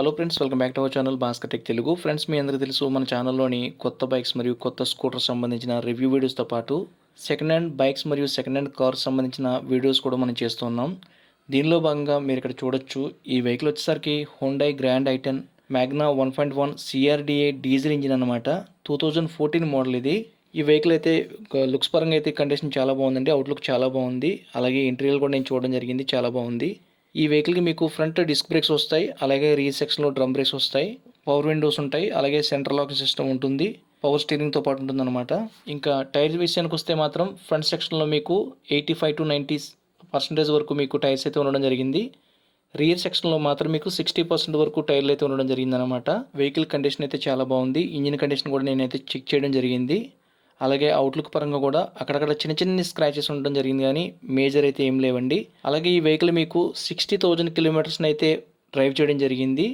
Hello friends welcome back to our channel Bhaskar tech Telugu friends మీ అందరికీ తెలుసు మన ఛానల్లోని కొత్త బైక్స్ మరియు కొత్త స్కూటర్ సంబంధించిన రివ్యూ వీడియోస్తో పాటు సెకండ్ హ్యాండ్ బైక్స్ మరియు సెకండ్ హ్యాండ్ కార్స్ సంబంధించిన వీడియోస్ కూడా మనం చేస్తున్నాం దీనిలో భాగంగా మీరు ఇక్కడ చూడొచ్చు ఈ వెహికల్ వచ్చేసరికి Hyundai grand i ten magna one point one CRDA diesel engine అనమాట టూ థౌజండ్ ఫోర్టీన్ మోడల్ ఇది. ఈ వెహికల్ అయితే లుక్స్ పరంగా అయితే కండిషన్ చాలా బాగుందండి అవుట్లుక్ చాలా బాగుంది. అలాగే ఇంటీరియర్ కూడా నేను చూడడం జరిగింది చాలా బాగుంది. ఈ వెహికల్కి మీకు ఫ్రంట్ డిస్క్ బ్రేక్స్ వస్తాయి అలాగే రీ సెక్షన్లో డ్రమ్ బ్రేక్స్ వస్తాయి పవర్ విండోస్ ఉంటాయి అలాగే సెంట్రల్ లాక్ సిస్టమ్ ఉంటుంది పవర్ స్టీరింగ్తో పాటు ఉంటుందన్నమాట. ఇంకా టైర్ విషయానికి వస్తే మాత్రం ఫ్రంట్ సెక్షన్లో మీకు eighty five to ninety percentage వరకు మీకు టైర్స్ అయితే ఉండడం జరిగింది. రియర్ సెక్షన్లో మాత్రం మీకు సిక్స్టీ పర్సెంట్ వరకు టైర్లు అయితే ఉండడం జరిగిందనమాట వెహికల్ కండిషన్ అయితే చాలా బాగుంది. ఇంజిన్ కండిషన్ కూడా నేనైతే చెక్ చేయడం జరిగింది. అలాగే అవుట్లుక్ పరంగా కూడా అక్కడక్కడ చిన్న చిన్న స్క్రాచెస్ ఉండడం జరిగింది కానీ మేజర్ అయితే ఏం లేవండి. అలాగే ఈ వెహికల్ మీకు సిక్స్టీ థౌజండ్ కిలోమీటర్స్ని అయితే డ్రైవ్ చేయడం జరిగింది.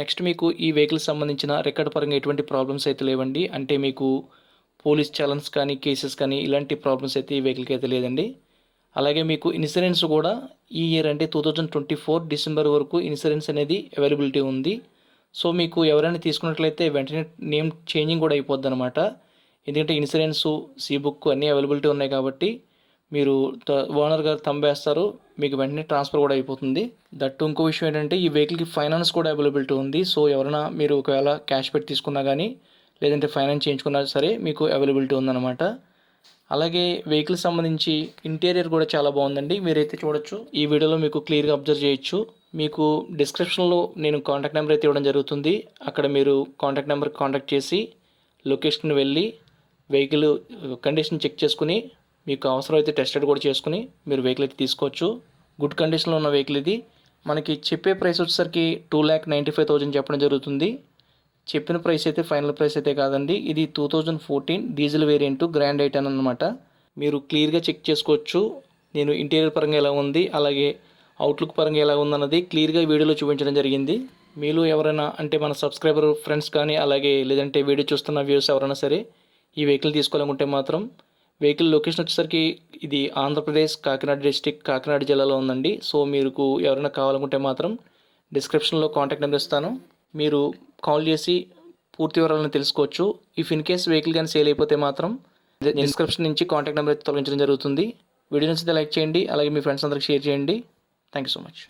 నెక్స్ట్ మీకు ఈ వెహికల్ సంబంధించిన రికార్డ్ పరంగా ఎటువంటి ప్రాబ్లమ్స్ అయితే లేవండి. అంటే మీకు పోలీస్ ఛాలెంజ్ కానీ కేసెస్ కానీ ఇలాంటి ప్రాబ్లమ్స్ అయితే ఈ వెహికల్కి అయితే లేదండి. అలాగే మీకు ఇన్సూరెన్స్ కూడా ఈ ఇయర్ అంటే two thousand twenty four December వరకు ఇన్సూరెన్స్ అనేది అవైలబిలిటీ ఉంది. సో మీకు ఎవరైనా తీసుకున్నట్లయితే వెంటనే నేమ్ చేంజింగ్ కూడా అయిపోద్ది అనమాట ఎందుకంటే ఇన్సూరెన్సు సీ బుక్ అన్నీ అవైలబిలిటీ ఉన్నాయి కాబట్టి మీరు ఓనర్ గారు తంబేస్తారు మీకు వెంటనే ట్రాన్స్ఫర్ కూడా అయిపోతుంది. దట్ ఇంకో విషయం ఏంటంటే ఈ వెహికల్కి ఫైనాన్స్ కూడా అవైలబిలిటీ ఉంది. సో ఎవరైనా మీరు ఒకవేళ క్యాష్ పెట్టి తీసుకున్నా కానీ లేదంటే ఫైనాన్స్ చేయించుకున్నా సరే మీకు అవైలబిలిటీ ఉందన్నమాట. అలాగే వెహికల్ సంబంధించి ఇంటీరియర్ కూడా చాలా బాగుందండి. మీరైతే చూడొచ్చు. ఈ వీడియోలో మీకు క్లియర్గా అబ్జర్వ్ చేయొచ్చు. మీకు డిస్క్రిప్షన్లో నేను కాంటాక్ట్ నెంబర్ అయితే ఇవ్వడం జరుగుతుంది. అక్కడ మీరు కాంటాక్ట్ నెంబర్ కాంటాక్ట్ చేసి లొకేషన్ వెళ్ళి వెహికల్ కండిషన్ చెక్ చేసుకుని మీకు అవసరం అయితే టెస్టెడ్ కూడా చేసుకుని మీరు వెహికల్ అయితే తీసుకోవచ్చు. గుడ్ కండిషన్లో ఉన్న వెహికల్ ఇది. మనకి చెప్పే ప్రైస్ వచ్చేసరికి two lakh ninety five thousand చెప్పడం జరుగుతుంది. చెప్పిన ప్రైస్ అయితే ఫైనల్ ప్రైస్ అయితే కాదండి. ఇది two thousand fourteen diesel variant grand i ten అనమాట మీరు క్లియర్గా చెక్ చేసుకోవచ్చు. నేను ఇంటీరియర్ పరంగా ఎలా ఉంది అలాగే అవుట్లుక్ పరంగా ఎలా ఉందన్నది క్లియర్గా వీడియోలో చూపించడం జరిగింది. మీలో ఎవరైనా అంటే మన సబ్స్క్రైబర్ ఫ్రెండ్స్ కానీ అలాగే లేదంటే వీడియో చూస్తున్న వ్యూస్ ఎవరైనా సరే ఈ వెహికల్ తీసుకోవాలనుకుంటే మాత్రం వెహికల్ లొకేషన్ వచ్చేసరికి ఇది ఆంధ్రప్రదేశ్ కాకినాడ డిస్టిక్ కాకినాడ జిల్లాలో ఉందండి. సో మీకు ఎవరైనా కావాలనుకుంటే మాత్రం డిస్క్రిప్షన్లో కాంటాక్ట్ నెంబర్ ఇస్తాను. మీరు కాల్ చేసి పూర్తి వివరాలను తెలుసుకోవచ్చు. ఇఫ్ ఇన్ కేస్ వెహికల్ కానీ సేల్ అయిపోతే మాత్రం డిస్క్రిప్షన్ నుంచి కాంటాక్ట్ నెంబర్ అయితే తొలగించడం జరుగుతుంది. వీడియో నుంచి లైక్ చేయండి. అలాగే మీ ఫ్రెండ్స్ అందరికి షేర్ చేయండి. Thank you so much